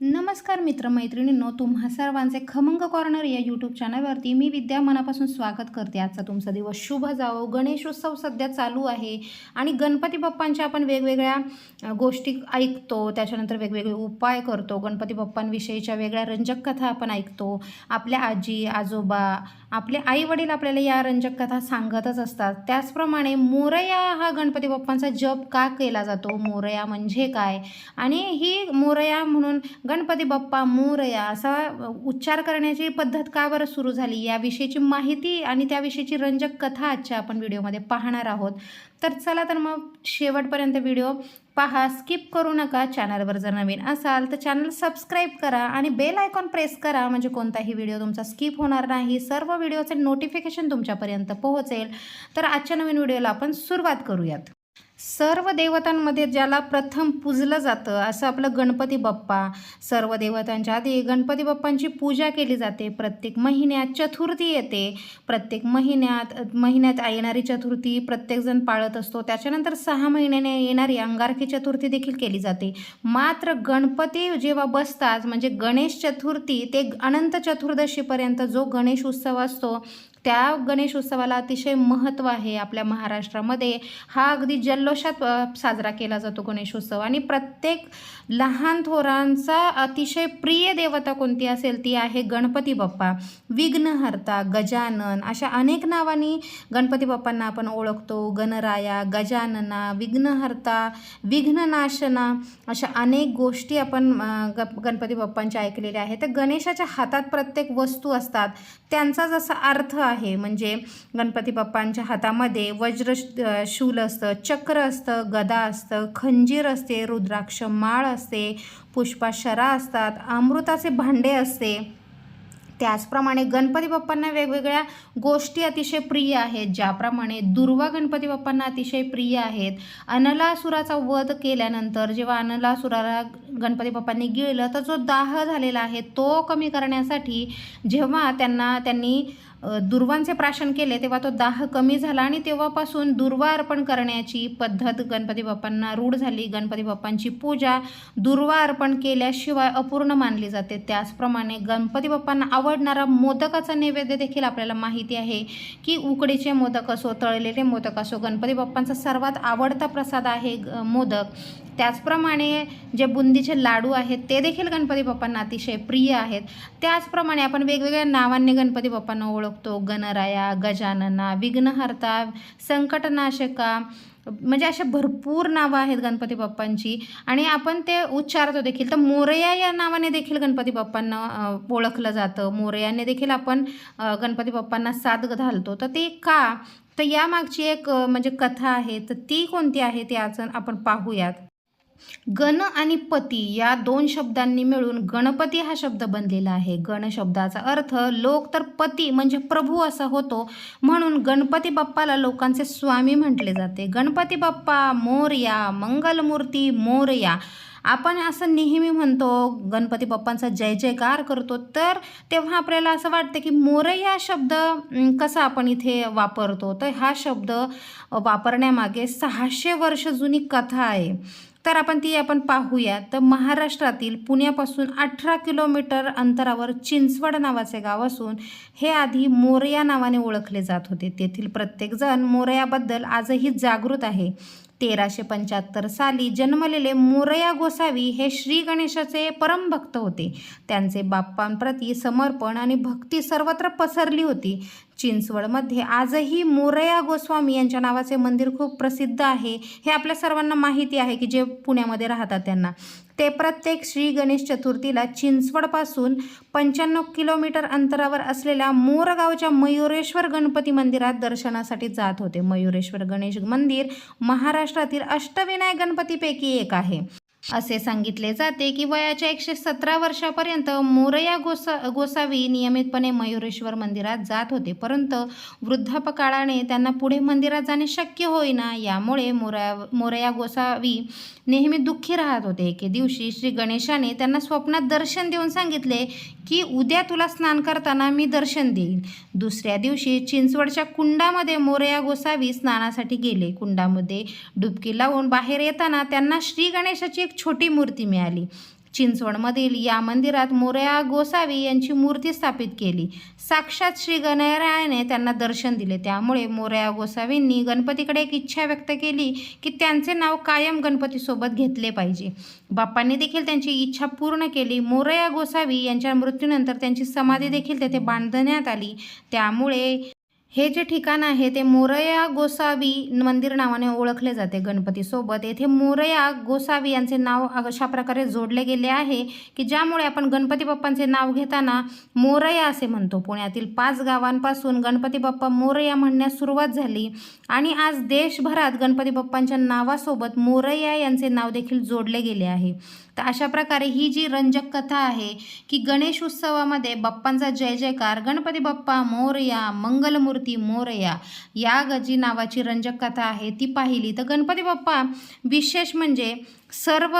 नमस्कार मित्रमैत्रिणींनो तुम्हा सर्वांचे खमंग कॉर्नर या यूट्यूब चॅनलवरती मी विद्या मनापासून स्वागत करते. आजचा तुमचा दिवस शुभ जावो. गणेशोत्सव सध्या चालू आहे आणि गणपती बाप्पांच्या आपण वेगवेगळ्या गोष्टी ऐकतो. त्याच्यानंतर वेगवेगळे उपाय करतो. गणपती बाप्पांविषयीच्या वेगळ्या रंजक कथा आपण ऐकतो. आपल्या आजी आजोबा आपले आई वडील आपल्याला या रंजक कथा सांगतच असतात. त्याचप्रमाणे मोरया हा गणपती बाप्पांचा जप का केला जातो? मोरया म्हणजे काय? आणि ही मोरया म्हणून गणपती बाप्पा मोरया असा उच्चार करण्याची पद्धत का बरं सुरू झाली? याविषयीची माहिती आणि त्याविषयीची रंजक कथा आजच्या आपण व्हिडिओमध्ये पाहणार आहोत. तर चला तर मग शेवटपर्यंत व्हिडिओ पहा. स्किप करू नका. चॅनलवर जर नवीन असाल तर चॅनल सबस्क्राईब करा आणि बेल आयकॉन प्रेस करा. म्हणजे कोणताही व्हिडिओ तुमचा स्किप होणार नाही. सर्व व्हिडिओचे नोटिफिकेशन तुमच्यापर्यंत पोहोचेल. तर आजच्या नवीन व्हिडिओला आपण सुरुवात करूयात. सर्व देवतांमध्ये ज्याला प्रथम पूजलं जातं असं आपलं गणपती बाप्पा सर्व देवतांच्या आधी गणपती बाप्पांची पूजा केली जाते. प्रत्येक महिन्यात चतुर्थी येते. प्रत्येक महिन्यात महिन्यात येणारी चतुर्थी प्रत्येकजण पाळत असतो. त्याच्यानंतर सहा महिन्याने येणारी अंगारकी चतुर्थी देखील केली जाते. मात्र गणपती जेव्हा बसतात म्हणजे गणेश चतुर्थी ते अनंत चतुर्दशीपर्यंत जो गणेश उत्सव असतो त्या गणेश उत्सवाला अतिशय महत्त्व आहे. आपल्या महाराष्ट्रामध्ये हा अगदी जल्लोषात साजरा केला जातो गणेशोत्सव. आणि प्रत्येक लहान थोरांचा अतिशय प्रिय देवता कोणती असेल ती आहे गणपती बाप्पा. विघ्नहर्ता गजानन अशा अनेक नावांनी गणपती बाप्पांना आपण ओळखतो. गणराया गजानना विघ्नहर्ता विघ्ननाशना अशा अनेक गोष्टी आपण ग गणपती बाप्पांच्या ऐकलेल्या आहेत. तर गणेशाच्या हातात प्रत्येक वस्तू असतात. त्यांचा जसा अर्थ आहे. म्हणजे गणपती बाप्पांच्या हातामध्ये वज्र शूल असतं चक्र असतं गदा असतं खंजीर असते रुद्राक्ष माळ असते पुष्पाशरा असतात अमृताचे भांडे असते. त्याचप्रमाणे गणपती बाप्पांना वेगवेगळ्या गोष्टी अतिशय प्रिय आहेत. ज्याप्रमाणे दुर्वा गणपती बाप्पांना अतिशय प्रिय आहेत. अनलासुराचा वध केल्यानंतर जेव्हा अनलासुराला गणपती बाप्पांनी गिळलं तर जो दाह झालेला आहे तो कमी करण्यासाठी जेव्हा त्यांना त्यांनी दुर्वांचे प्राशन केले तेव्हा तो दाह कमी झाला आणि तेव्हापासून दुर्वा अर्पण करण्याची पद्धत गणपती बाप्पांना रूढ झाली. गणपती बाप्पांची पूजा दुर्वा अर्पण केल्याशिवाय अपूर्ण मानली जाते. त्याचप्रमाणे गणपती बाप्पांना आवडणारा मोदकाचा नैवेद्य देखील आपल्याला माहिती आहे की उकडीचे मोदक असो तळलेले मोदक असो गणपती बाप्पांचा सर्वात आवडता प्रसाद आहे ग- मोदक. त्याचप्रमाणे जे बुंदीचे लाडू आहेत ते देखील गणपती बाप्पांना अतिशय प्रिय आहेत. त्याचप्रमाणे आपण वेगवेगळ्या नावांनी गणपती बाप्पांना ओळखतो. गणराया गजानना विघ्नहर्ता संकटनाशका म्हणजे अशा भरपूर नावं आहेत गणपती बाप्पांची. आणि आपण ते उच्चारतो देखील. तर मोरया या नावाने देखील गणपती बाप्पांना ओळखलं जातं. मोरयाने देखील आपण गणपती बाप्पांना साथ घालतो. तर ते का? तर यामागची एक म्हणजे कथा आहे. तर ती कोणती आहे? ती आज आपण पाहूयात. गण आणि पती या दोन शब्दांनी मिळून गणपती हा शब्द बनलेला आहे. गण शब्दाचा अर्थ लोक तर पती म्हणजे प्रभू असा होतो. म्हणून गणपती बाप्पाला लोकांचे स्वामी म्हटले जाते. गणपती बाप्पा मोरया मंगलमूर्ती मोरया आपण असं नेहमी म्हणतो गणपती बाप्पांचा जय जयकार करतो. तर तेव्हा आपल्याला असं वाटतं की मोरया शब्द कसा आपण इथे वापरतो? तर हा शब्द वापरण्यामागे सहाशे वर्ष जुनी कथा आहे. तर आपण ती आपण पाहूया. तर महाराष्ट्रातील पुण्यापासून अठरा किलोमीटर अंतरावर चिंचवड नावाचे गाव असून हे आधी मोरया नावाने ओळखले जात होते. तेथील प्रत्येकजण मोरयाबद्दल आजही जागृत आहे. तेराशे पंच्याहत्तर साली जन्मलेले मोरया गोसावी हे श्री गणेशाचे परमभक्त होते. त्यांचे बाप्पांप्रती समर्पण आणि भक्ती सर्वत्र पसरली होती. चिंचवडमध्ये. आजही मोरया गोस्वामी यांच्या नावाचे मंदिर खूप प्रसिद्ध आहे. हे आपल्या सर्वांना माहिती आहे की जे पुण्यामध्ये राहतात त्यांना. ते प्रत्येक श्री गणेश चतुर्थीला चिंचवडपासून पंच्याण्णव किलोमीटर अंतरावर असलेल्या मोरगावच्या मयुरेश्वर गणपती मंदिरात दर्शनासाठी जात होते. मयुरेश्वर गणेश मंदिर महाराष्ट्रातील अष्टविनायक गणपतीपैकी एक आहे. असे सांगितले जाते की वयाच्या एकशे सतरा वर्षापर्यंत मोरया गोसा गोसावी नियमितपणे मयुरेश्वर मंदिरात जात होते. परंतु वृद्धापकाळाने त्यांना पुढे मंदिरात जाणे शक्य होईना. यामुळे मोरया मोरया गोसावी नेहमी दुःखी राहत होते. एके दिवशी श्री गणेशाने त्यांना स्वप्नात दर्शन देऊन सांगितले की उद्या तुला स्नान करताना मी दर्शन देईन. दुसऱ्या दिवशी चिंचवडच्या कुंडामध्ये मोरया गोसावी स्नानासाठी गेले. कुंडामध्ये डुबकी लावून बाहेर येताना त्यांना श्री गणेशाची एक छोटी मूर्ती मिळाली. चिंचवडमधील या मंदिरात मोरया गोसावी यांची मूर्ती स्थापित केली. साक्षात श्री गणरायाने त्यांना दर्शन दिले. त्यामुळे मोरया गोसावींनी गणपतीकडे एक इच्छा व्यक्त केली की त्यांचे नाव कायम गणपतीसोबत घेतले पाहिजे. बाप्पांनी देखील त्यांची इच्छा पूर्ण केली. मोरया गोसावी यांच्या मृत्यूनंतर त्यांची समाधी देखील तेथे बांधण्यात आली. त्यामुळे हे जे ठिकाण आहे ते मोरया गोसावी मंदिर नावाने ओळखले जाते गणपतीसोबत. येथे मोरया गोसावी यांचे नाव अशा प्रकारे जोडले गेले आहे की ज्यामुळे आपण गणपती बाप्पांचे नाव घेताना मोरया असे म्हणतो. पुण्यातील पाच गावांपासून गणपती बाप्पा मोरया म्हणण्यास सुरुवात झाली आणि आज देशभरात गणपती बाप्पांच्या नावासोबत मोरया यांचे नाव देखील जोडले गेले आहे. तर अशा प्रकारे ही जी रंजक कथा आहे की गणेश उत्सवामध्ये बाप्पांचा जय जयकार गणपती बाप्पा मोरया मंगलमूर्ती मोरया या गजी नावाची रंजक कथा आहे ती पाहिली. तर गणपती बाप्पा विशेष म्हणजे सर्व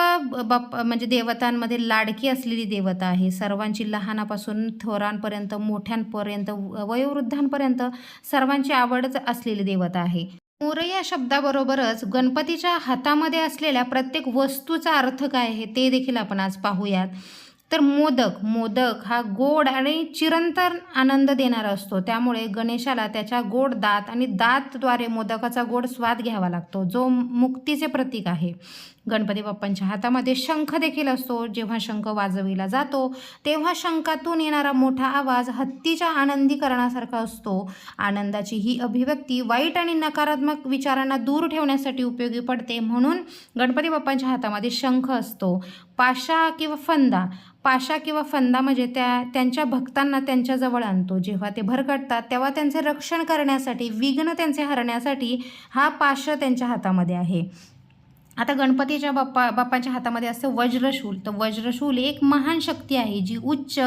बाप म्हणजे देवतांमध्ये लाडकी असलेली देवता आहे. सर्वांची लहानापासून थोरांपर्यंत मोठ्यांपर्यंत वयोवृद्धांपर्यंत सर्वांची आवडच असलेली देवता आहे. मोर या शब्दाबरोबरच गणपतीच्या हातामध्ये असलेल्या प्रत्येक वस्तूचा अर्थ काय आहे ते देखील आपण आज पाहूयात. तर मोदक मोदक हा गोड आणि चिरंतन आनंद देणारा असतो. त्यामुळे गणेशाला त्याच्या गोड दात आणि दातद्वारे मोदकाचा गोड स्वाद घ्यावा लागतो जो मुक्तीचे प्रतीक आहे. गणपती बाप्पांच्या हातामध्ये शंख देखील असतो. जेव्हा शंख वाजविला जातो तेव्हा शंखातून येणारा मोठा आवाज हत्तीच्या आनंदीकरणासारखा असतो. आनंदाची ही अभिव्यक्ती वाईट आणि नकारात्मक विचारांना दूर ठेवण्यासाठी उपयोगी पडते म्हणून गणपती बाप्पांच्या हातामध्ये शंख असतो. पाशा किंवा फंदा पाशा किंवा फंदा म्हणजे त्या त्यांच्या भक्तांना त्यांच्याजवळ आणतो. जेव्हा ते भरकटतात तेव्हा त्यांचे रक्षण करण्यासाठी विघ्न त्यांचे हरण्यासाठी हा पाश त्यांच्या हातामध्ये आहे. आता गणपतीच्या बाप्पा बाप्पाच्या हातामध्ये असतं वज्रशूल. तर वज्रशूल एक महान शक्ती आहे जी उच्च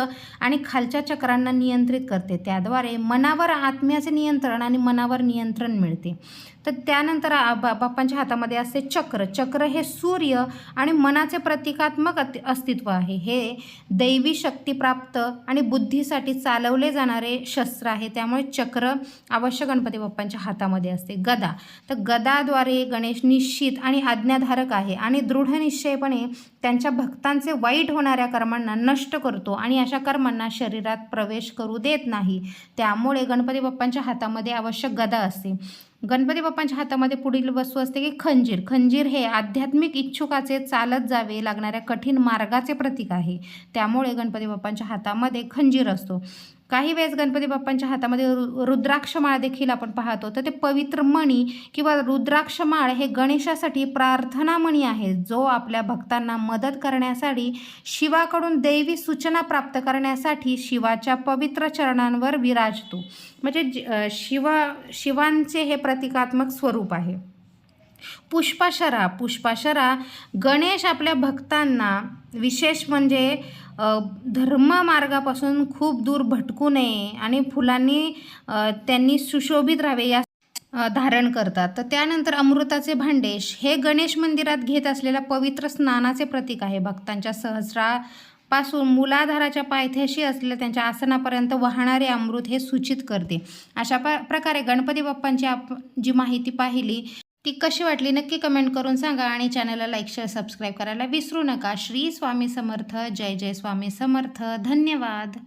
आणि खालच्या चक्रांना नियंत्रित करते. त्याद्वारे मनावर आत्म्याचे नियंत्रण आणि मनावर नियंत्रण मिळते. तर त्यानंतर बा बाप्पांच्या हातामध्ये असते चक्र. चक्र हे सूर्य आणि मनाचे प्रतिकात्मक अति- अस्तित्व आहे. हे दैवी शक्तीप्राप्त आणि बुद्धीसाठी चालवले जाणारे शस्त्र आहे. त्यामुळे चक्र अवश्य गणपती बाप्पांच्या हातामध्ये असते. गदा. तर गदाद्वारे गणेश निश्चित आणि आज्ञाधारक आहे आणि दृढ निश्चयपणे त्यांच्या भक्तांचे वाईट होणाऱ्या कर्मांना नष्ट करतो आणि अशा कर्मांना शरीरात प्रवेश करू देत नाही. त्यामुळे गणपती बाप्पांच्या हातामध्ये आवश्यक गदा असते. गणपती बाप्पांच्या हातामध्ये पुढील वस्तू असते की खंजीर. खंजीर हे आध्यात्मिक इच्छुकाचे चालत जावे लागणाऱ्या कठीण मार्गाचे प्रतीक आहे. त्यामुळे गणपती बाप्पांच्या हातामध्ये खंजीर असतो. काही वेळेस गणपती बाप्पांच्या हातामध्ये रु रुद्राक्षमाळ देखील आपण पाहतो. तर ते पवित्र मणी किंवा रुद्राक्षमाळ हे गणेशासाठी प्रार्थनामणी आहे. जो आपल्या भक्तांना मदत करण्यासाठी शिवाकडून दैवी सूचना प्राप्त करण्यासाठी शिवाच्या पवित्र चरणांवर विराजतो. म्हणजे ज- शिवा शिवांचे हे प्रतिकात्मक स्वरूप आहे. पुष्पाशरा पुष्पाशरा गणेश आपल्या भक्तांना विशेष म्हणजे धर्म धर्ममार्गापासून खूप दूर भटकू नये आणि फुलांनी त्यांनी सुशोभित राहावे या धारण करतात. तर त्यानंतर अमृताचे भांडेश. हे गणेश मंदिरात घेत असलेल्या पवित्र स्नानाचे प्रतीक आहे. भक्तांच्या सहस्रा पासून मुलाधाराच्या पायथ्याशी असलेल्या त्यांच्या आसनापर्यंत वाहणारे अमृत हे सूचित करते. अशा प प्रकारे गणपती बाप्पांची आप जी माहिती पाहिली ती कशी वाटली नक्की कमेंट करून सांगा आणि चॅनलला लाईक शेअर सबस्क्राईब करायला विसरू नका. श्री स्वामी समर्थ. जय जय स्वामी समर्थ. धन्यवाद.